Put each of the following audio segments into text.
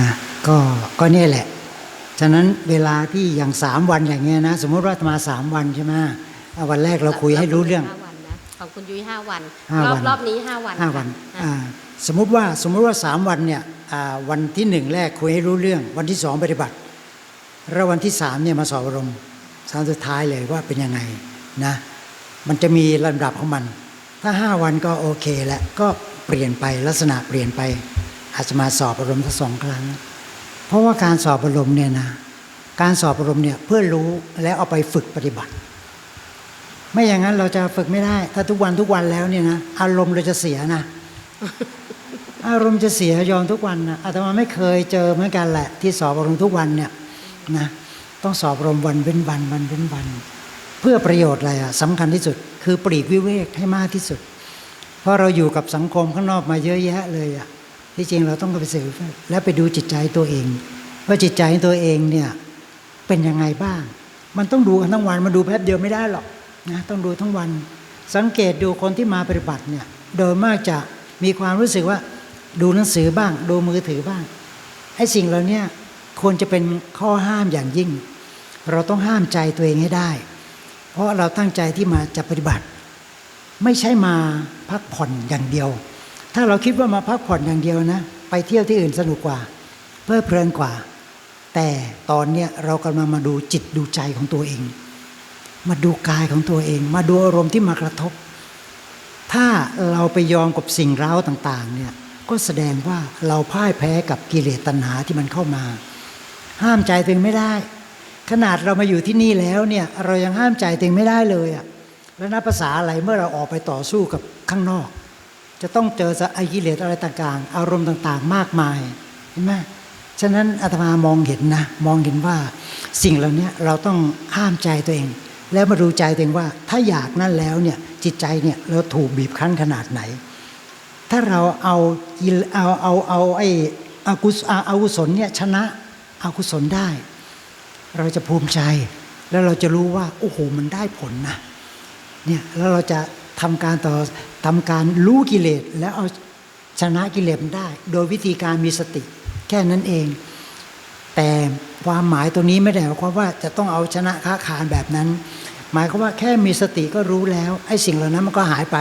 นะก็ก็เนี่ยแหละ ฉะนั้นเวลาที่อย่างสามวันอย่างเงี้ยนะ สมมติว่ามาสามวันใช่ไหมอะวันแรกเราคุยให้รู้เรื่องห้าวันนะของคุณยุ้ยห้าวันห้ารอวับนรอบนี้ห้าวันห้าวันค่ะอ่าสมมุติว่าสมมุติว่าสามวันเนี่ยอ่าวันที่หนึ่งแรกคุยให้รู้เรื่อง วันที่สองปฏิบัติแล้ววันที่สามเนี่ยมาสอบอารมณ์สามสุดท้ายเลยว่าเป็นยังไงนะมันจะมีลำดับของมัน ถ้าห้าวันก็โอเคแหละก็เปลี่ยนไปลักษณะเปลี่ยนไป อาจจะมาสอบอารมณ์ทั้งสองครั้ง เพราะว่าการสอบอารมณ์เนี่ยนะการสอบอารมณ์เนี่ยเพื่อรู้แล้วเอาไปฝึกปฏิบัติ ไม่อย่างนั้นเราจะฝึกไม่ได้ ถ้าทุกวันทุกวันแล้วเนี่ยนะอารมณ์เราจะเสียนะ อารมณ์จะเสียยอมทุกวันนะอาตมาไม่เคยเจอเหมือนกันแหละ ที่สอบอารมณ์ทุกวันเนี่ยนะต้องสอบอารมณ์วันเว้นวันวันเว้นวัน เพื่อประโยชน์อะไรอะสำคัญที่สุด คือปลีกวิเวกให้มากที่สุด เพราะเราอยู่กับสังคมข้างนอกมาเยอะแยะเลยอะ ที่จริงเราต้องไปสืบและไปดูจิตใจตัวเอง ว่าจิตใจตัวเองเนี่ยเป็นยังไงบ้าง มันต้องดูกันทั้งวันมันดูแป๊บเดียวไม่ได้หรอกนะต้องดูทั้งวัน สังเกตดูคนที่มาปฏิบัติเนี่ยโดยมากจะมีความรู้สึกว่าดูหนังสือบ้าง ดูมือถือบ้างไอ้สิ่งเหล่านี้ควรจะเป็นข้อห้ามอย่างยิ่ง เราต้องห้ามใจตัวเองให้ได้ เพราะเราตั้งใจที่มาจะปฏิบัติ ไม่ใช่มาพักผ่อนอย่างเดียว ถ้าเราคิดว่ามาพักผ่อนอย่างเดียวนะ ไปเที่ยวที่อื่นสนุกกว่า เพลิดเพลินกว่า แต่ตอนเนี้ยเรากำลังมาดูจิตดูใจของตัวเอง มาดูกายของตัวเอง มาดูอารมณ์ที่มากระทบ ถ้าเราไปยอมกับสิ่งร้าวต่างๆเนี่ยก็แสดงว่าเราพ่ายแพ้กับกิเลสตัณหาที่มันเข้ามา ห้ามใจตัวเองไม่ได้ ขนาดเรามาอยู่ที่นี่แล้วเนี่ยเรายังห้ามใจตัวเองไม่ได้เลยอะแล้วนับภาษาอะไรเมื่อเราออกไปต่อสู้กับข้างนอก จะต้องเจอสไอกิเลสอะไรต่างๆ อารมณ์ต่างๆ มากมายเห็นไหมฉะนั้นอาตมามองเห็นนะ มองเห็นว่าสิ่งเหล่านี้เราต้องห้ามใจตัวเอง แล้วมาดูใจตัวเองว่า ถ้าอยากนั่นแล้วเนี่ยจิตใจเนี่ยเราถูกบีบคั้นขนาดไหน ถ้าเราเอาเอาเอาเอาไอ้อากุศอากุศลเนี่ยชนะอากุศลได้ เราจะภูมิใจ แล้วเราจะรู้ว่าโอ้โหมันได้ผลนะเนี่ยแล้วเราจะ ทำการต่อทำการรู้กิเลสแล้วเอาชนะกิเลสมันได้ โดยวิธีการมีสติ แค่นั้นเอง แต่ความหมายตรงนี้ไม่ได้หมายความว่าจะต้องเอาชนะค้าขานแบบนั้น หมายความว่าแค่มีสติก็รู้แล้วไอ้สิ่งเหล่านั้นมันก็หายไป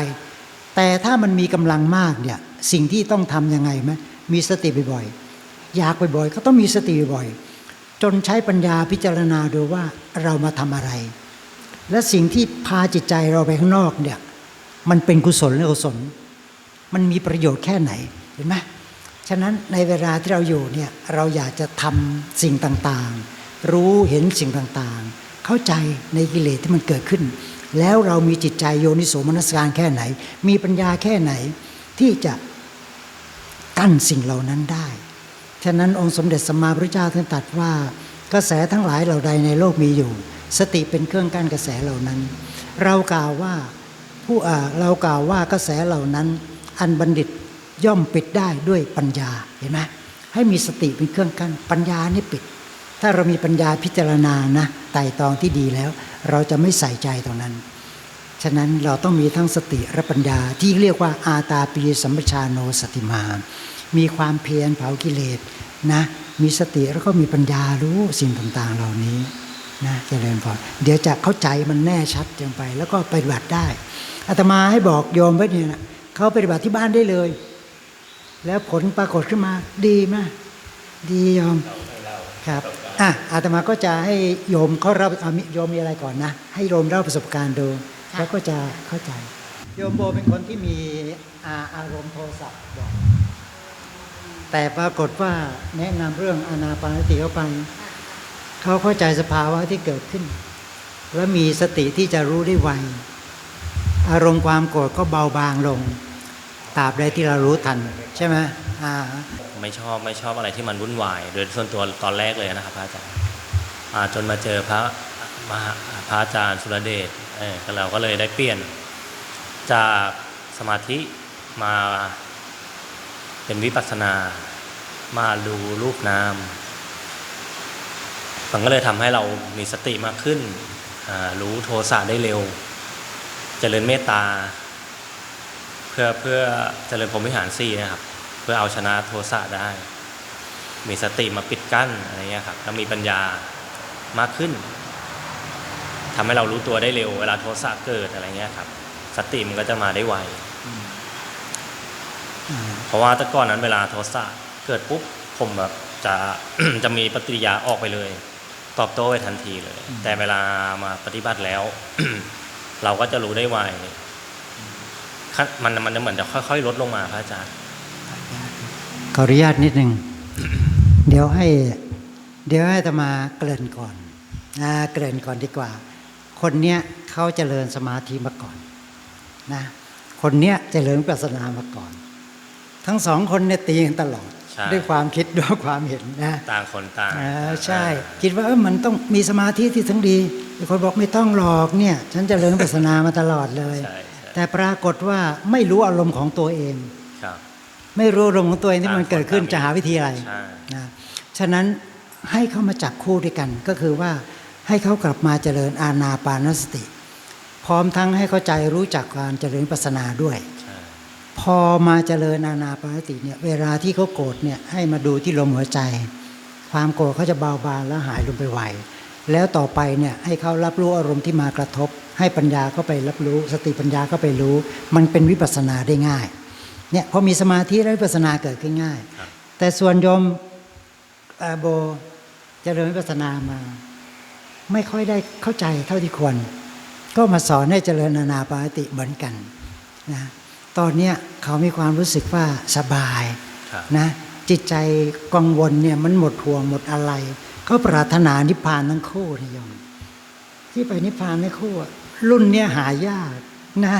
แต่ถ้ามันมีกำลังมากเนี่ยสิ่งที่ต้องทำยังไงไหมมีสติบ่อยๆอยากบ่อยๆก็ต้องมีสติบ่อยๆจนใช้ปัญญาพิจารณาดูว่าเรามาทำอะไร และสิ่งที่พาจิตใจเราไปข้างนอกเนี่ย มันเป็นกุศลหรืออกุศล มันมีประโยชน์แค่ไหนเห็นไหมฉะนั้นในเวลาที่เราอยู่เนี่ยเราอยากจะทำสิ่งต่างๆ รู้เห็นสิ่งต่างๆ เข้าใจในกิเลสที่มันเกิดขึ้น แล้วเรามีจิตใจโยนิโสมนสการแค่ไหน มีปัญญาแค่ไหนที่จะกั้นสิ่งเหล่านั้นได้ ฉะนั้นองค์สมเด็จสัมมาพระเจ้าท่านตรัสว่ากระแสทั้งหลายเหล่าใดในโลกมีอยู่ สติเป็นเครื่องกั้นกระแสเหล่านั้น เรากล่าวว่า ผู้เรากล่าวว่ากระแสเหล่านั้น อันบัณฑิตย่อมปิดได้ด้วยปัญญาเห็นไหมให้มีสติเป็นเครื่องกั้นปัญญานี่ปิด ถ้าเรามีปัญญาพิจารณานะไต่ตองที่ดีแล้ว เราจะไม่ใส่ใจตรงนั้น ฉะนั้นเราต้องมีทั้งสติและปัญญาที่เรียกว่าอาตาปีสัมปชาโนสติมา มีความเพียรเผากิเลสนะมีสติแล้วก็มีปัญญารู้สิ่งต่างๆเหล่านี้นะเจริญพรเดี๋ยวจะเข้าใจมันแน่ชัดจังไป แล้วก็ไปฏิบัติได้ อาตมาให้บอกโยมไว้เนี่ยนะเขาปฏิบัติที่บ้านได้เลย แล้วผลปรากฏขึ้นมาดีมากดีโยมครับอะอาตมาก็จะให้โยมเขาเล่าเอามิโยมมีอะไรก่อนนะ ให้โยมเล่าประสบการณ์ดูค่ะแล้วก็จะเข้าใจ โยมโบเป็นคนที่มีอาอารมณ์โทสะบ่อยแต่ปรากฏว่าแนะนำเรื่องอานาปานสติเข้าไปเขาเข้าใจสภาวะที่เกิดขึ้น และมีสติที่จะรู้ได้ไว อารมณ์ความโกรธก็เบาบางลงตราบใดที่เรารู้ทัน ใช่ไหมอ่าไม่ชอบไม่ชอบอะไรที่มันวุ่นวาย โดยส่วนตัวตอนแรกเลยนะครับพระอาจารย์จนมาเจอพระมหาพระอาจารย์สุรเดชเออก็เราก็เลยได้เปลี่ยน จากสมาธิมาเป็นวิปัสสนา มาดูรูปนามมันก็เลยทำให้เรามีสติมากขึ้นอ่ารู้โทสะได้เร็ว จริญเมตตา เพื่อเพื่อเจริญพรหมวิหารสี่นะครับ เพื่อเอาชนะโทสะได้ มีสติมาปิดกั้นอะไรเงี้ยครับแล้วมีปัญญามากขึ้นทำให้เรารู้ตัวได้เร็ว เวลาโทสะเกิดอะไรเงี้ยครับ สติมันก็จะมาได้ไวอ่าเพราะว่าแต่ก่อนนั้นเวลาโทสะเกิดปุ๊บผมแบบจะจะมีปฏิกิริยาออกไปเลย ตอบโต้ไปทันทีเลย แต่เวลามาปฏิบัติแล้ว เราก็จะรู้ได้ไวมันมันจะเหมือนจะค่อย ๆ ลดลงมาพระอาจารย์ขออนุญาตนิดหนึ่งเดี๋ยวให้ เดี๋ยวให้อาตมาเกริ่นก่อนนะเกริ่นก่อนดีกว่า คนเนี้ยเขาเจริญสมาธิมาก่อนนะคนเนี้ยเจริญวิปัสนามาก่อน ทั้งสองคนเนี่ยตีกันตลอด ด้วยความคิดด้วยความเห็นนะต่างคนต่างอ่าใช่ คิดว่าเออมันต้องมีสมาธิที่ทั้งดีอีกคนบอกไม่ต้องหรอกเนี่ยฉันเจะเริญวิปัสสนามาตลอดเลยใช่ใช่แต่ปรากฏว่าไม่รู้อารมณ์ของตัวเองครับไม่รู้อารมณ์ของตัวเองที่มันต่างคนเกิดขึ้นต่างมีจะหาวิธีอะไรใช่นะฉะนั้นให้เขามาจับคู่ด้วยกัน ก็คือว่าให้เขากลับมาเจริญอาณาปานสติ พร้อมทั้งให้เข้าใจรู้จักการเจริญวิปัสสนาด้วยใช่ พอมาเจริญอานาปานสติเนี่ยเวลาที่เขาโกรธเนี่ยให้มาดูที่ลมหัวใจ ความโกรธเขาจะเบาบางแล้วหายลงไปไวแล้วต่อไปเนี่ยให้เขารับรู้อารมณ์ที่มากระทบ ให้ปัญญาเข้าไปรับรู้ สติปัญญาเข้าไปรู้ มันเป็นวิปัสสนาได้ง่ายเนี่ยพอมีสมาธิแล้ววิปัสสนาเกิดขึ้นง่ายครับแต่ส่วนโยมเอ่อโบเจริญวิปัสสนามา ไม่ค่อยได้เข้าใจเท่าที่ควร ก็มาสอนให้เจริญอานาปานสติเหมือนกันนะ ตอนเนี้ยเขามีความรู้สึกว่าสบายครับนะจิตใจกังวลเนี่ยมันหมดห่วงหมดอะไรเขาปรารถนานิพพานทั้งคู่นะโยมที่ไปนิพพานทั้งคู่อะรุ่นเนี้ยหายากนะ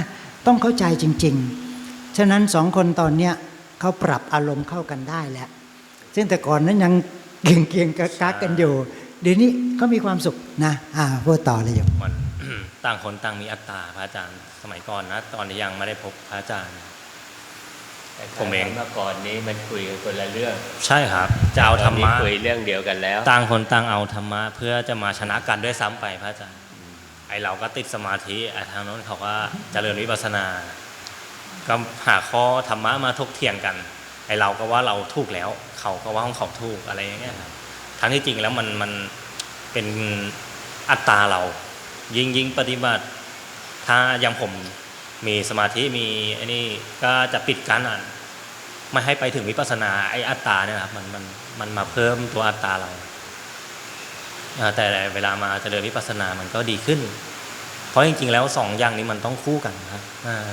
ต้องเข้าใจจริง ๆ ฉะนั้นสองคนตอนเนี้ยเขาปรับอารมณ์เข้ากันได้แล้วซึ่งแต่ก่อนนั้นยังเกี่ยงเกียงๆกักกักๆกันอยู่เดี๋ยวนี้เขามีความสุขนะอ่าพูดต่อเลยโยมมัน ต่างคนต่างมีอัตตาพระอาจารย์สมัยก่อนนะ ตอนที่ยังไม่ได้พบพระอาจารย์ผมเองเมื่อก่อนนี้มันคุยกันคนละเรื่อง ใช่ครับ จะเอาธรรตนมะนี้คุยเรื่องเดียวกันแล้ว ต่างคนต่างเอาธรรมะเพื่อจะมาชนะกันด้วยซ้ำไปพระอาจารย์ไอเราก็ติดสมาธิไอทางโน้นเขาก็เจริญวิปัสสนา ก็หาข้อธรรมะมาทกเถียงกันไอเราก็ว่าเราถูกแล้ว เขาก็ว่าของเขาถูกอะไรอย่างเงี้ยครับทั้งที่จริงแล้วมันมันเป็นอัตตาเรา ยิ่งยิ่งปฏิบัติ ถ้าอย่างผมมีสมาธิมีไอ้นี่ก็จะปิดกั้นอะไม่ให้ไปถึงวิปัสสนาไอ้อัตตาเนี่ยครับมันมันมันมาเพิ่มตัวอัตตาเราแต่เวลามาเจริญวิปัสสนามันก็ดีขึ้น เพราะจริงๆแล้วสองอย่างนี้มันต้องคู่กันนะ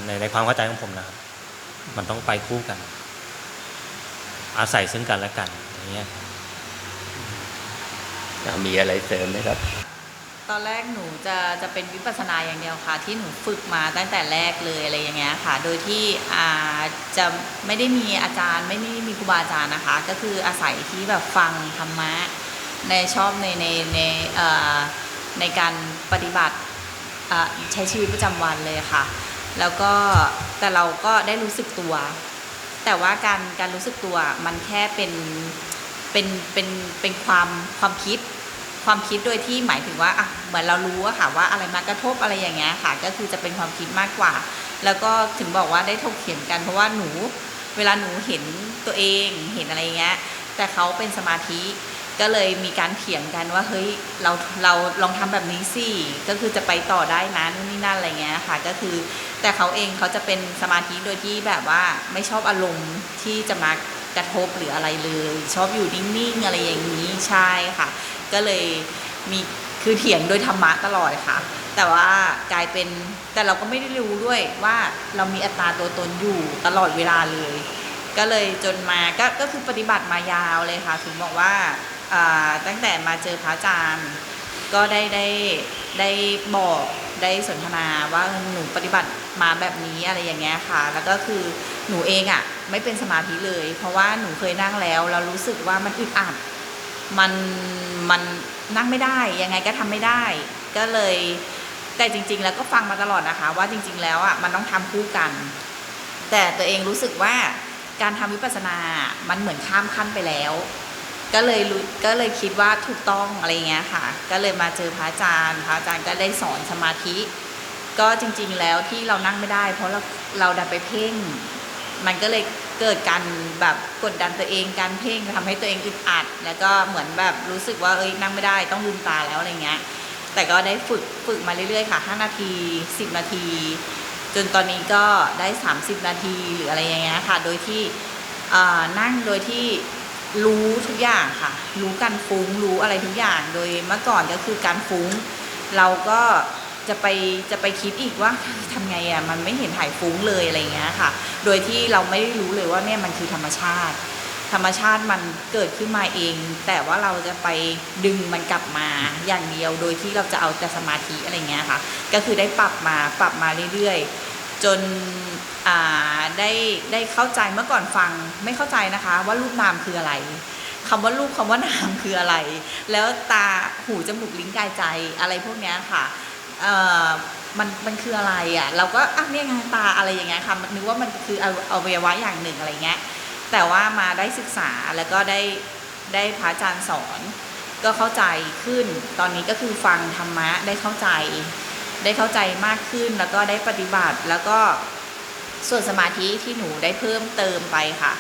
ในในความเข้าใจของผมนะครับมันต้องไปคู่กัน อาศัยซึ่งกันและกันอย่างเงี้ยมีอะไรเสริมไหมครับ ตอนแรกหนูจะจะเป็นวิปัสสนาอย่างเดียวค่ะ ที่หนูฝึกมาตั้งแต่แรกเลยอะไรอย่างเงี้ยค่ะ โดยที่อ่าจะไม่ได้มีอาจารย์ไม่ได้มีครูบาอาจารย์นะคะ ก็คืออาศัยที่แบบฟังธรรมะในชอบในในในเอ่อในการปฏิบัติใช้ชีวิตประจำวันเลยค่ะ แล้วก็แต่เราก็ได้รู้สึกตัว แต่ว่าการการรู้สึกตัวมันแค่เป็นเป็นเป็นเป็นความความคิด ความคิดโดยที่หมายถึงว่าอะเหมือนเรารู้อะค่ะว่าอะไรมากระทบอะไรอย่างเงี้ยค่ะ ก็คือจะเป็นความคิดมากกว่า แล้วก็ถึงบอกว่าได้ถกเถียงกัน เพราะว่าหนูเวลาหนูเห็นตัวเองเห็นอะไรเงี้ยแต่เขาเป็นสมาธิก็เลยมีการเถียงกันว่าเฮ้ยเราเราลองทำแบบนี้สิก็คือจะไปต่อได้นะนู่นนี่นั่นอะไรเงี้ยค่ะ ก็คือแต่เขาเองเขาจะเป็นสมาธิโดยที่แบบว่าไม่ชอบอารมณ์ที่จะมากระทบหรืออะไรเลย ชอบอยู่นิ่งๆอะไรอย่างนี้ใช่ค่ะ ก็เลยมีคือเถียงโดยธรรมะตลอดค่ะ แต่ว่ากลายเป็นแต่เราก็ไม่ได้รู้ด้วยว่าเรามีอัตราตัวตนอยู่ตลอดเวลาเลย ก็เลยจนมาก็ก็คือปฏิบัติมายาวเลยค่ะ ถึงบอกว่าตั้งแต่มาเจอพระอาจารย์ก็ได้ได้ได้บอกได้สนทนาว่าหนูปฏิบัติมาแบบนี้อะไรอย่างเงี้ยค่ะ แล้วก็คือหนูเองอะ่ะไม่เป็นสมาธิเลย เพราะว่าหนูเคยนั่งแล้วเรารู้สึกว่ามันอึดอัด มันมันนั่งไม่ได้ยังไงก็ทำไม่ได้ ก็เลยแต่จริง ๆ แล้วก็ฟังมาตลอดนะคะ ว่าจริง ๆ แล้วอะมันต้องทำคู่กัน แต่ตัวเองรู้สึกว่าการทำวิปัสสนา มันเหมือนข้ามขั้นไปแล้ว ก็เลยก็เลยคิดว่าถูกต้องอะไรเงี้ยค่ะ ก็เลยมาเจอพระอาจารย์พระอาจารย์ก็ได้สอนสมาธิ ก็จริง ๆ แล้วที่เรานั่งไม่ได้ เพราะเราเราดันไปเพ่ง มันก็เลย เกิดการแบบกดดันตัวเองการเพ่งทำให้ตัวเองอึดอัด แล้วก็เหมือนแบบรู้สึกว่าเอ้ยนั่งไม่ได้ต้องลืมตาแล้วอะไรเงี้ย แต่ก็ได้ฝึกฝึกมาเรื่อยๆค่ะ 5 นาที 10 นาที จนตอนนี้ก็ได้ 30 นาทีหรืออะไรอย่างเงี้ยค่ะ โดยที่นั่งโดยที่รู้ทุกอย่างค่ะ รู้การฟุ้งรู้อะไรทุกอย่าง โดยเมื่อก่อนก็คือการฟุ้ง เราก็ จะไปจะไปคิดอีกว่าทำไงอะมันไม่เห็นหายฟุ้งเลยอะไรเงี้ยค่ะ โดยที่เราไม่ได้รู้เลยว่าเนี่ยมันคือธรรมชาติ ธรรมชาติมันเกิดขึ้นมาเอง แต่ว่าเราจะไปดึงมันกลับมาอย่างเดียว โดยที่เราจะเอาแต่สมาธิอะไรเงี้ยค่ะ ก็คือได้ปรับมาปรับมาเรื่อยๆ จนได้ได้เข้าใจเมื่อก่อนฟังไม่เข้าใจนะคะ ว่ารูปนามคืออะไรคำว่ารูปคำว่านามคืออะไร แล้วตาหูจมูกลิ้นกายใจอะไรพวกนี้ค่ะ เออมันมันคืออะไรอะ เราก็อะเนี่ยไงตาอะไรอย่างเงี้ยค่ะมันนึกว่ามันคือออวัยวะอย่างหนึ่งอะไรเงี้ยแต่ว่ามาได้ศึกษาแล้วก็ได้ได้พระอาจารย์สอนก็เข้าใจขึ้น ตอนนี้ก็คือฟังธรรมะได้เข้าใจ ได้เข้าใจมากขึ้นแล้วก็ได้ปฏิบัติแล้วก็ส่วนสมาธิที่หนูได้เพิ่มเติมไปค่ะ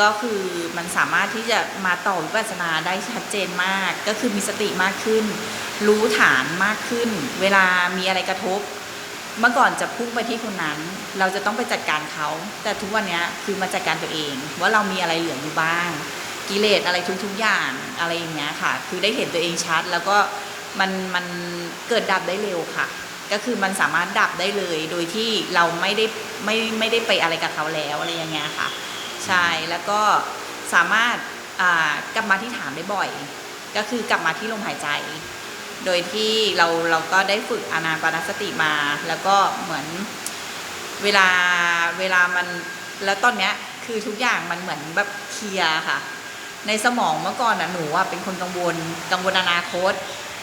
ก็คือมันสามารถที่จะมาต่อวิปัสสนาได้ชัดเจนมาก ก็คือมีสติมากขึ้น รู้ฐานมากขึ้น เวลามีอะไรกระทบ เมื่อก่อนจะพุ่งไปที่คนนั้น เราจะต้องไปจัดการเขา แต่ทุกวันนี้คือมาจัดการตัวเอง ว่าเรามีอะไรเหลืออยู่บ้าง กิเลสอะไรทุกๆอย่างอะไรอย่างเงี้ยค่ะ คือได้เห็นตัวเองชัด แล้วก็มันมันเกิดดับได้เร็วค่ะ ก็คือมันสามารถดับได้เลย โดยที่เราไม่ได้ไม่ไม่ได้ไปอะไรกับเขาแล้วอะไรอย่างเงี้ยค่ะ ใช่แล้วก็สามารถกลับมาที่ฐานได้บ่อย ก็คือกลับมาที่ลมหายใจ โดยที่เราเราก็ได้ฝึกอานาปานสติมา แล้วก็เหมือนเวลาเวลามันแล้วตอนเนี้ยคือทุกอย่างมันเหมือนแบบเคลียร์ค่ะ ในสมองเมื่อก่อนน่ะหนูอะเป็นคนกังวล กังวลอนาคต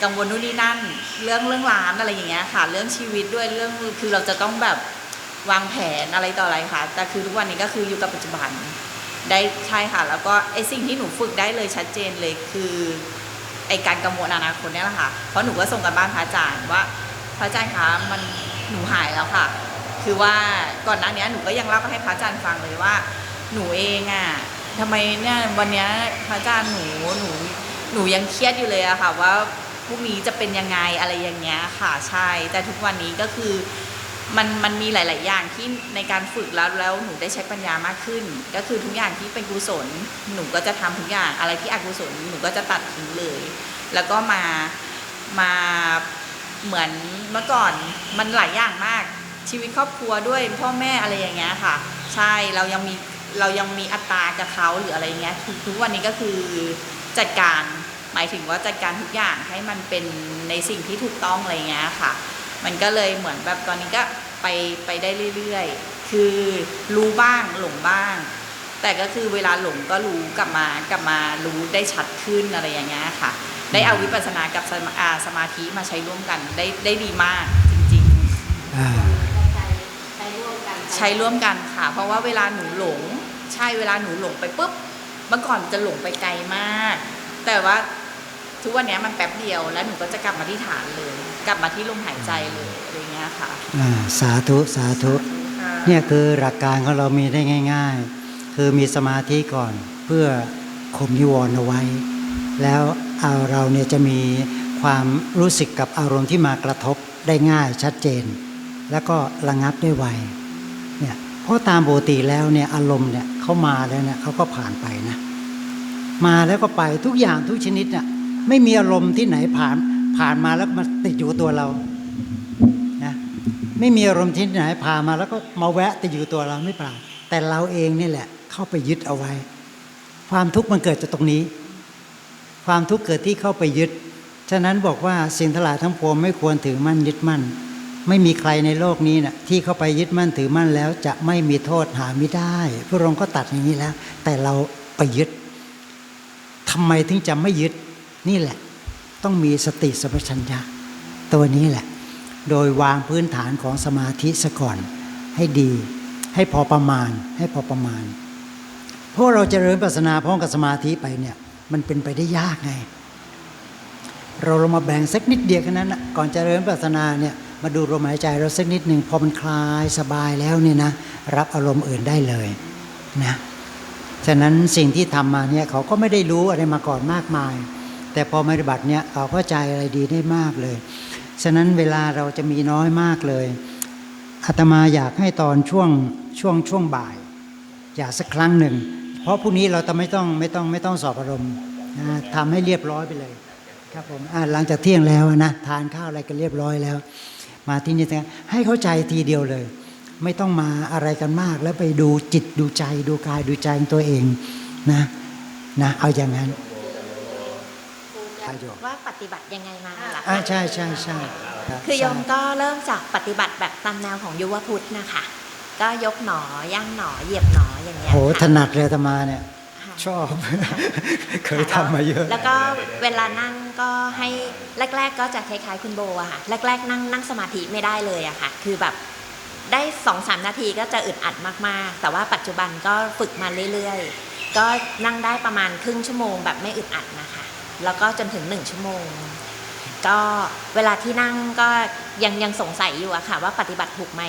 กังวลนู่นนี่นั่น เรื่องเรื่องร้านอะไรอย่างเงี้ยค่ะ เรื่องชีวิตด้วยเรื่องคือเราจะต้องแบบ วางแผนอะไรต่ออะไรค่ะ แต่คือทุกวันนี้ก็คืออยู่กับปัจจุบันได้ใช่ค่ะ แล้วก็ไอสิ่งที่หนูฝึกได้เลยชัดเจนเลยคือไอการกังวลอนาคตเนี่ยแหละค่ะ เพราะหนูก็ส่งกันบ้านพระอาจารย์ว่า พระอาจารย์คะมันหนูหายแล้วค่ะ คือว่าก่อนหน้านี้หนูก็ยังเล่าให้พระอาจารย์ฟังเลยว่า หนูเองอะทำไมเนี่ยวันนี้พระอาจารย์หนูหนูหนูยังเครียดอยู่เลยอะค่ะ ว่าพรุ่งนี้จะเป็นยังไงอะไรอย่างเงี้ยค่ะใช่ แต่ทุกวันนี้ก็คือ มันมันมีหลาย ๆ อย่างที่ในการฝึกแล้วแล้วหนูได้ใช้ปัญญามากขึ้น ก็คือทุกอย่างที่เป็นกุศลหนูก็จะทำทุกอย่างอะไรที่อกุศลหนูก็จะตัดทิ้งเลย แล้วก็มามาเหมือนเมื่อก่อนมันหลายอย่างมากชีวิตครอบครัวด้วยพ่อแม่อะไรอย่างเงี้ยค่ะ ใช่เรายังมีเรายังมีอัตรากับเขาหรืออะไรเงี้ยทุกวันนี้ก็คือจัดการหมายถึงว่าจัดการทุกอย่างให้มันเป็นในสิ่งที่ถูกต้องอะไรเงี้ยค่ะ มันก็เลยเหมือนแบบตอนนี้ก็ไปไปได้เรื่อยๆ คือรู้บ้างหลงบ้าง แต่ก็คือเวลาหลงก็รู้กลับมากลับมารู้ได้ชัดขึ้นอะไรอย่างเงี้ยค่ะ ได้เอาวิปัสสนากับสมาอ่าสมาธิมาใช้ร่วมกันได้ได้ดีมากจริงอ่าใช้ร่วมกันๆใช้ร่วมกันค่ะ เพราะว่าเวลาหนูหลง ใช่เวลาหนูหลงไปปุ๊บเมื่อก่อนจะหลงไปไกลมาก แต่ว่าทุกวันเนี้ยมันแป๊บเดียวแล้วหนูก็จะกลับมาที่ฐานเลย กลับมาที่ลมหายใจเลยอะไรเงี้ยค่ะอ่าสาธุสาธุเนี่ยคือหลักการของเรามีได้ง่าย ๆ คือมีสมาธิก่อนเพื่อข่มนิวรณ์เอาไว้ แล้วเอาเราเนี่ยจะมีความรู้สึกกับอารมณ์ที่มากระทบได้ง่ายชัดเจน แล้วก็ระงับได้ไวเนี่ยเพราะตามปกติแล้วเนี่ยอารมณ์เนี่ยเขามาแล้วเนี่ยเขาก็ผ่านไปนะมาแล้วก็ไปทุกอย่างทุกชนิดน่ะไม่มีอารมณ์ที่ไหนผ่าน ผ่านมาแล้วมาติดอยู่ตัวเรานะไม่มีอารมณ์ที่ไหนผ่านมาแล้วก็มาแวะติดอยู่ตัวเราไม่เปล่า แต่เราเองนี่แหละ เข้าไปยึดเอาไว้ ความทุกข์มันเกิดจากตรงนี้ ความทุกข์เกิดที่เข้าไปยึด ฉะนั้นบอกว่าสิ่งทั้งหลายทั้งปวงไม่ควรถือมั่นยึดมั่น ไม่มีใครในโลกนี้นะ่ะที่เข้าไปยึดมั่นถือมั่นแล้วจะไม่มีโทษหาไม่ได้ พระองค์ก็ตัดอย่างนี้แล้ว แต่เราไปยึดทำไมถึงจะไม่ยึดนี่แหละ ต้องมีสติสัมปชัญญะตัวนี้แหละ โดยวางพื้นฐานของสมาธิซะก่อนให้ดี ให้พอประมาณ ให้พอประมาณเพราะเราจเจริญปัสนาพร้อมกับสมาธิไปเนี่ย มันเป็นไปได้ยากไง เราลงมาแบ่งสักนิดเดียวแค่นั้นนะก่อนจเจริญปัสนาเนี่ยมาดูลมหายใจเราสักนิดหนึ่งพอมันคลายสบายแล้วเนี่ยนะรับอารมณ์อื่นได้เลยนะฉะนั้นสิ่งที่ทำมาเนี่ยเขาก็ไม่ได้รู้อะไรมาก่อนมากมาย แต่พอมาปฏิบัติเนี่ยเขาเข้าใจอะไรดีได้มากเลย ฉะนั้นเวลาเราจะมีน้อยมากเลยอาตมาอยากให้ตอนช่วงช่วงช่วงบ่าย อยากสักครั้งหนึ่ง เพราะพรุ่งนี้เราจะไม่ต้องไม่ต้องไม่ต้องสอบอารมณ์นะทำให้เรียบร้อยไปเลยครับผมหลังจากเที่ยงแล้วนะทานข้าวอะไรกันเรียบร้อยแล้ว มาที่นี่ให้เข้าใจทีเดียวเลย ไม่ต้องมาอะไรกันมากแล้วไปดูจิตดูใจดูกายดูใจตัวเองนะนะเอาอย่างนั้น ประโยชน์ว่าปฏิบัติยังไงมาล่ะอ่าใช่ใช่ใช่รับคือโยมใช่ก็เริ่มจากปฏิบัติแบบตามแนวของยุวพุทธนะคะก็ยกหนอย่างหนอเหยียบหนออย่างเงี้ยโหค่ะถนัดเลยอาตมาเนี่ยค่ะชอบ เคยทำมาเยอะ แล้วก็เวลานั่งก็ให้แรก ๆ ก็จะคล้ายๆคุณโบอะค่ะ แรก ๆ นั่งนั่งสมาธิไม่ได้เลยอะค่ะ คือแบบได้สองสามนาทีก็จะอึดอัดมากๆ แต่ว่าปัจจุบันก็ฝึกมาเรื่อยๆ ก็นั่งได้ประมาณครึ่งชั่วโมงแบบไม่อึดอัดนะคะ แล้วก็จนถึงหนึ่งชั่วโมง ก็เวลาที่นั่งก็ยังยังสงสัยอยู่อะค่ะว่าปฏิบัติถูกไหม